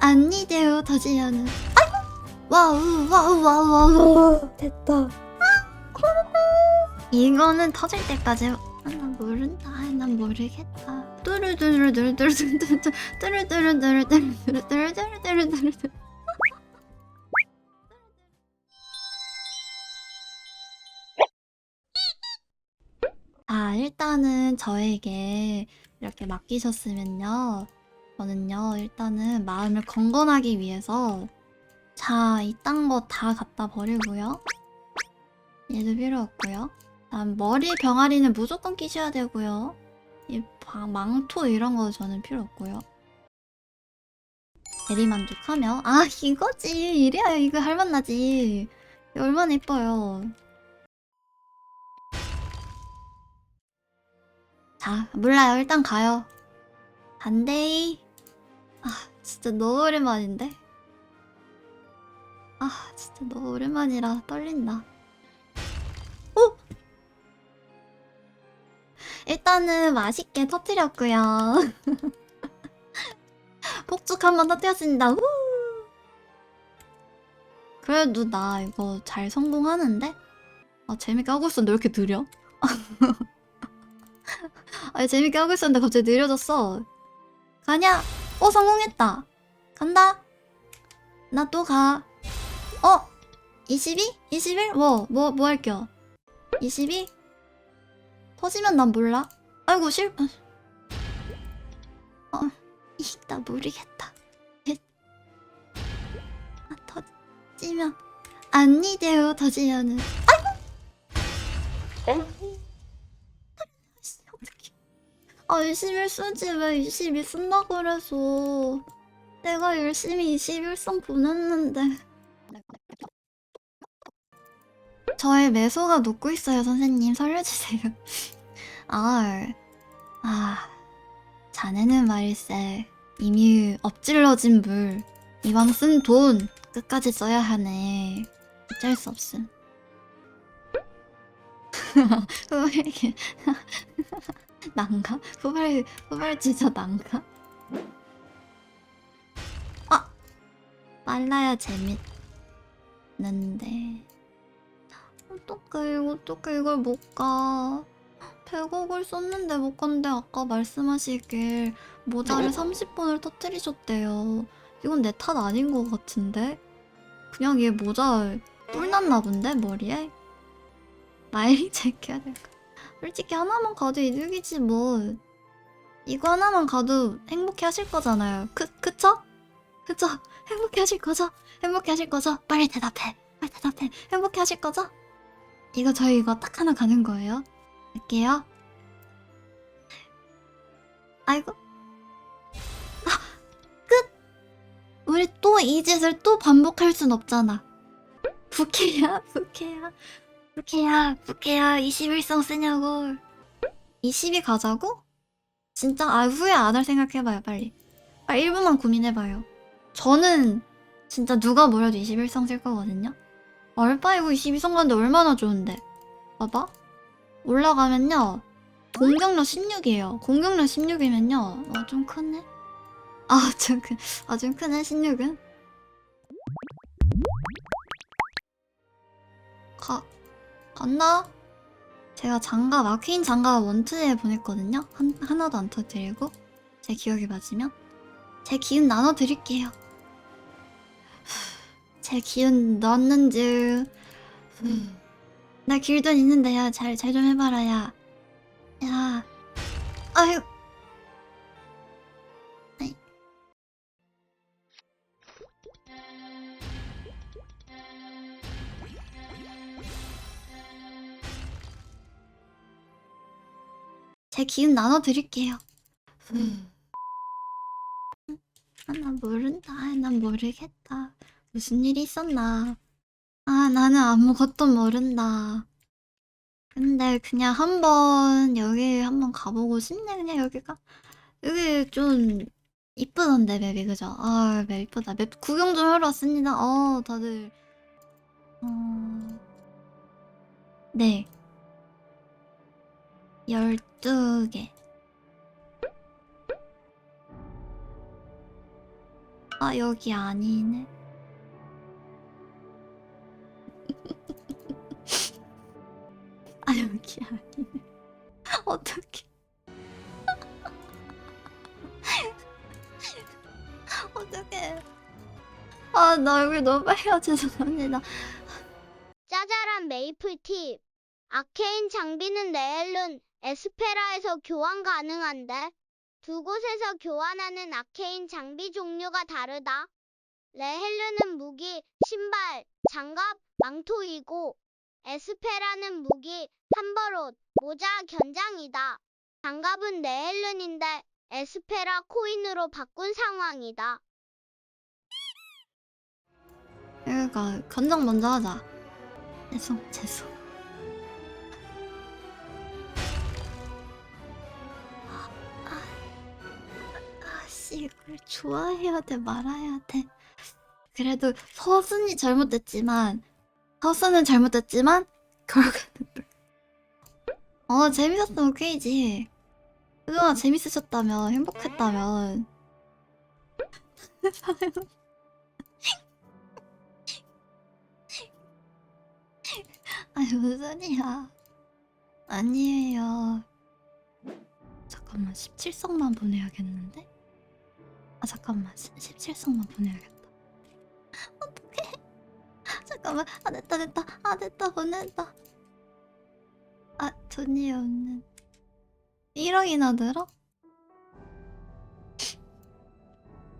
아니돼요 터지면은 아이고! 와우 와우 와우 와우. 됐다. 이거는 터질 때까지 아, 난 모른다. 아, 난 모르겠다. 뚜루뚜루뚜루뚜루뚜루뚜루 뚜루뚜루뚜루뚜루뚜루뚜루뚜루뚜루 아, 일단은 저에게 이렇게 맡기셨으면요. 저는요, 일단은 마음을 건건하기 위해서 자, 이딴 거 다 갖다 버리고요. 얘도 필요 없고요. 다음 머리 병아리는 무조건 끼셔야 되고요. 이 바- 망토 이런 거 저는 필요 없고요. 대리만족하며 아 이거지 이래야 이거 할만하지 얼마나 예뻐요 자 몰라요 일단 가요 안돼 아 진짜 너무 오랜만인데? 아 진짜 너무 오랜만이라 떨린다. 오 일단은 맛있게 터뜨렸고요. 폭죽 한번 터뜨렸습니다. 우! 그래도 나 이거 잘 성공하는데? 아 재밌게 하고 있었는데 왜 이렇게 느려? 아 재밌게 하고 있었는데 갑자기 느려졌어. 가냐? 어 성공했다. 간다. 나 또 가. 어? 22? 21? 뭐? 뭐, 뭐 할게요? 22? 터지면 난 몰라. 아이고 실... 어, 이, 나 모르겠다. 헷. 아, 터지면... 아니돼요, 터지면은. 씨, 어떡해. 아, 21 쓰지 왜 22 쓴다 그래서. 내가 열심히 21성 보냈는데. 저의 매소가 녹고 있어요, 선생님. 살려주세요. 아, 아, 자네는 말일세. 이미 엎질러진 물. 이왕 쓴 돈 끝까지 써야 하네. 어쩔 수 없음. 후발기 난가? 후발 후발 진짜 난가? 아 빨라야 재밌는데 어떡해 어떡해 이걸 못가 100억을 썼는데 못 간대 아까 말씀하시길 모자를 30번을 터뜨리셨대요 이건 내 탓 아닌 것 같은데 그냥 얘 모자 뿔났나 본데 머리에 마이링 체크해야 될까? 솔직히 하나만 가도 이득이지 뭐. 이거 하나만 가도 행복해 하실 거잖아요. 그, 그쵸? 그쵸? 행복해 하실 거죠? 행복해 하실 거죠? 빨리 대답해. 빨리 대답해. 행복해 하실 거죠? 이거 저희 이거 딱 하나 가는 거예요. 할게요. 아이고. 아, 끝! 우리 또 이 짓을 또 반복할 순 없잖아. 부캐야, 부캐야. 부캐야, 부캐야, 21성 쓰냐고. 22 가자고? 진짜, 아, 후회 안 할 생각해봐요, 빨리. 빨리 1분만 고민해봐요. 저는 진짜 누가 뭐래도 21성 쓸 거거든요? 얼빠이고 22성 가는데 얼마나 좋은데. 봐봐. 올라가면요. 공격력 16이에요. 공격력 16이면요. 어, 좀 크네? 아, 좀 크, 아, 좀 크네, 16은? 가, 갔나? 제가 장갑, 아퀸 장갑 원투에 보냈거든요? 한, 하나도 안 터뜨리고. 제 기억이 맞으면. 제 기운 나눠드릴게요. 제 기운 넣었는지. 나 길돈 있는데, 야, 잘, 잘 좀 해봐라, 야. 야. 아유. 제 기운 나눠드릴게요. 아, 나 모른다. 아, 난 모르겠다. 무슨 일이 있었나. 아, 나는 아무것도 모른다. 근데 그냥 한번 여기 한번 가보고 싶네. 그냥 여기가. 여기 좀 이쁘던데, 맵이. 그죠? 아, 맵 이쁘다. 맵 구경 좀 하러 왔습니다. 어, 다들. 어... 네. 12개. 아 여기 아니네. 아 여기 아니네. 어떡해. 어떡해. 아, 나 얼굴 너무 빨개요. 죄송합니다. 짜잘한 메이플 팁. 아케인 장비는 레헬룬, 에스페라에서 교환 가능한데 두 곳에서 교환하는 아케인 장비 종류가 다르다. 레헬룬은 무기, 신발, 장갑, 망토이고 에스페라는 무기, 한벌옷, 모자, 견장이다. 장갑은 레헬룬인데 에스페라 코인으로 바꾼 상황이다. 그러니까 견장 먼저 하자. 죄송, 죄송. 아씨 이걸 좋아해야 돼 말아야 돼. 그래도 서순이 잘못됐지만 서순은 잘못됐지만 결과는 어 재밌었으면 오케이지. 그동안 재밌으셨다면 행복했다면 아니 무슨 소리야 아니에요 잠깐만 17성만 보내야겠는데? 아 잠깐만 17성만 보내야겠다. 어떡해. 잠깐만 아 됐다 됐다. 아 됐다 보냈다. 아 돈이 없는. 1억이나 들어?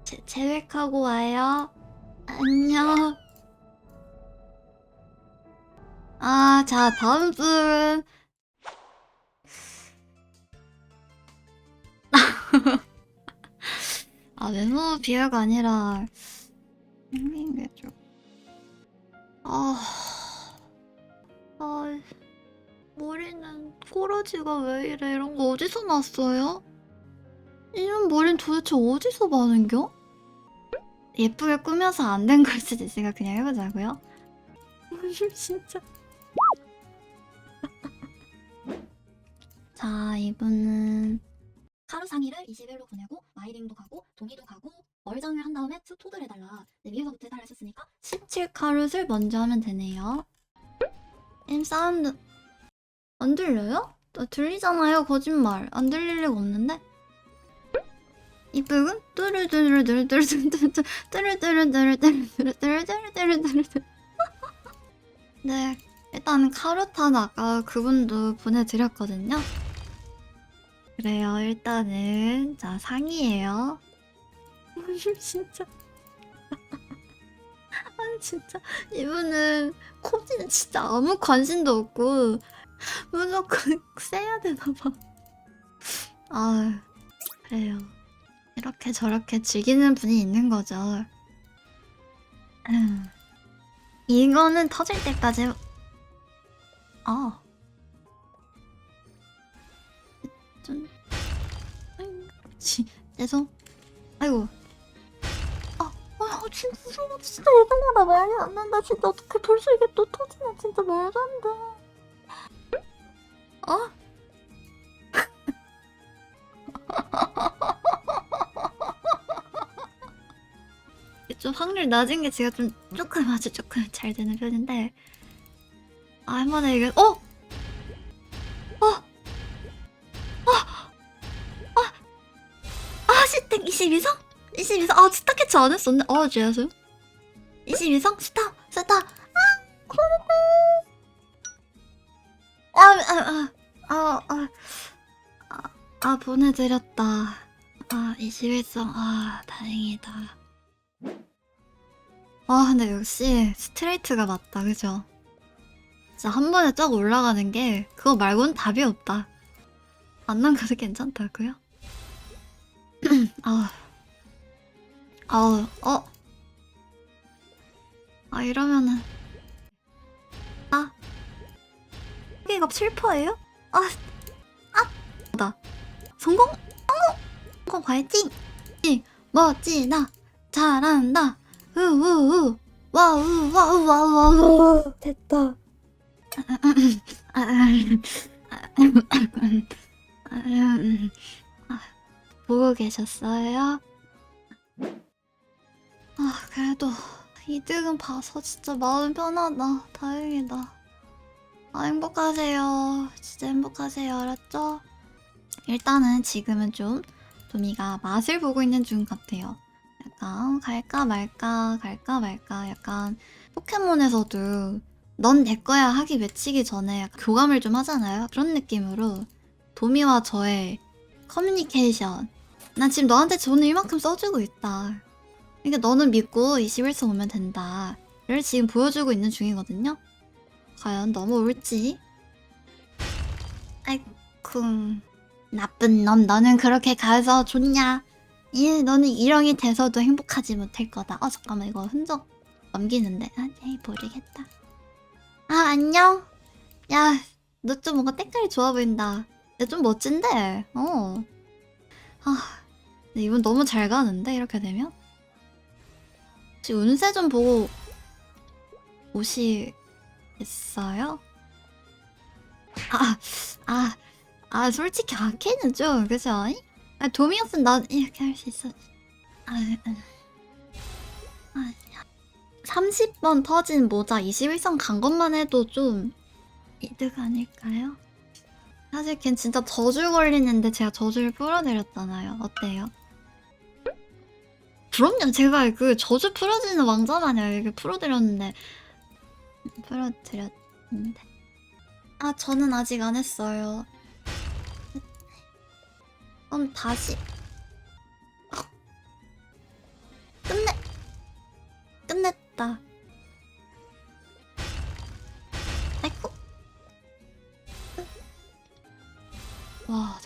제, 계획하고 와요. 안녕. 아, 자, 다음 분. 아, 외모 비하가 아니라, 생긴 게 좀. 아. 아. 머리는 꼬라지가 왜 이래? 이런 거 어디서 났어요? 이런 머리는 도대체 어디서 많은겨? 예쁘게 꾸며서 안 된 걸 수도 있으니까 그냥 해보자고요. 진짜. 자, 이분은 하루 상의를 20일로 보내고 마이링도 가고 동의도 가고 얼장을 한 다음에 투톡을 해달라. 네, 위에서부터 해달라 했으니까 17카룻을 먼저 하면 되네요. 임 사운드 안 들려요? 나 들리잖아요, 거짓말. 안 들릴 리가 없는데? 이쁘군? 뚜루뚜루뚜루뚜루뚜루뚜루뚜루뚜루뚜루뚜루뚜루뚜루뚜루뚜루 네, 일단 카루탄 아까 그분도 보내드렸거든요. 그래요, 일단은 자 상이에요. 진짜. 아니 진짜 이분은 코디는 진짜 아무 관심도 없고 무조건 세야 되나봐. 아 그래요. 이렇게 저렇게 즐기는 분이 있는 거죠. 음. 이거는 터질 때까지 해- 아. 지, 죄송. 아이고. 아, 아 진짜 무서워. 진짜 예상보다 말이 안 난다. 진짜 어떻게 벌써 이게 또 터지냐. 진짜 말도 안 돼. 어? 좀 확률 낮은 게 제가 좀 조금 아주 조금 잘 되는 편인데 아, 한 번에 이게 어? 어? 아, 스타 캐치 안 했었네. 어, 죄송해요. 22성? 스타, 스타. 아, 고맙다. 아, 아, 아, 아, 아, 아, 아, 보내드렸다. 아, 21성. 아, 다행이다. 아, 근데 역시 스트레이트가 맞다, 그죠? 진짜 한 번에 쫙 올라가는 게 그거 말고는 답이 없다. 안 남가도 괜찮다고요? 아우, 아우, 어? 아 이러면은 아 이거 7%예요? 아, 아, 나 성공, 성공, 성공 화이팅! 이, 멋지다, 잘한다, 우우우, 와우 와우 와우 와우 됐다. 보고 계셨어요? 아, 그래도 이득은 봐서 진짜 마음 편하다. 다행이다. 아, 행복하세요. 진짜 행복하세요. 알았죠? 일단은 지금은 좀 도미가 맛을 보고 있는 중 같아요. 약간 갈까 말까 갈까 말까 약간 포켓몬에서도 넌 내 거야 하기 외치기 전에 약간 교감을 좀 하잖아요. 그런 느낌으로 도미와 저의 커뮤니케이션 난 지금 너한테 돈을 이만큼 써주고 있다. 그러니까 너는 믿고 21선 오면 된다. 를 지금 보여주고 있는 중이거든요. 과연 넘어올지? 아이쿠 나쁜 놈 너는 그렇게 가서 좋냐? 예, 너는 일렁이 돼서도 행복하지 못할 거다. 어 잠깐만 이거 흔적 넘기는데 아, 에이 모르겠다. 아 안녕. 야, 너 좀 뭔가 때깔이 좋아 보인다. 야 좀 멋진데. 어. 아, 근데 이분 너무 잘 가는데 이렇게 되면? 혹시 운세 좀 보고 오시겠어요? 아, 아, 아, 솔직히 아케는 좀, 그죠? 아, 도미였으면 난 이렇게 할 수 있었지. 아, 아, 아, 30번 터진 모자 21선 간 것만 해도 좀 이득 아닐까요? 사실 걘 진짜 저줄 걸리는데 제가 저줄 풀어드렸잖아요. 어때요? 그럼요. 제가 그 저주 풀어지는 왕자만요. 이렇게 풀어드렸는데 풀어드렸는데 아 저는 아직 안 했어요. 그럼 다시 끝내 끝냈다. 아이쿠 와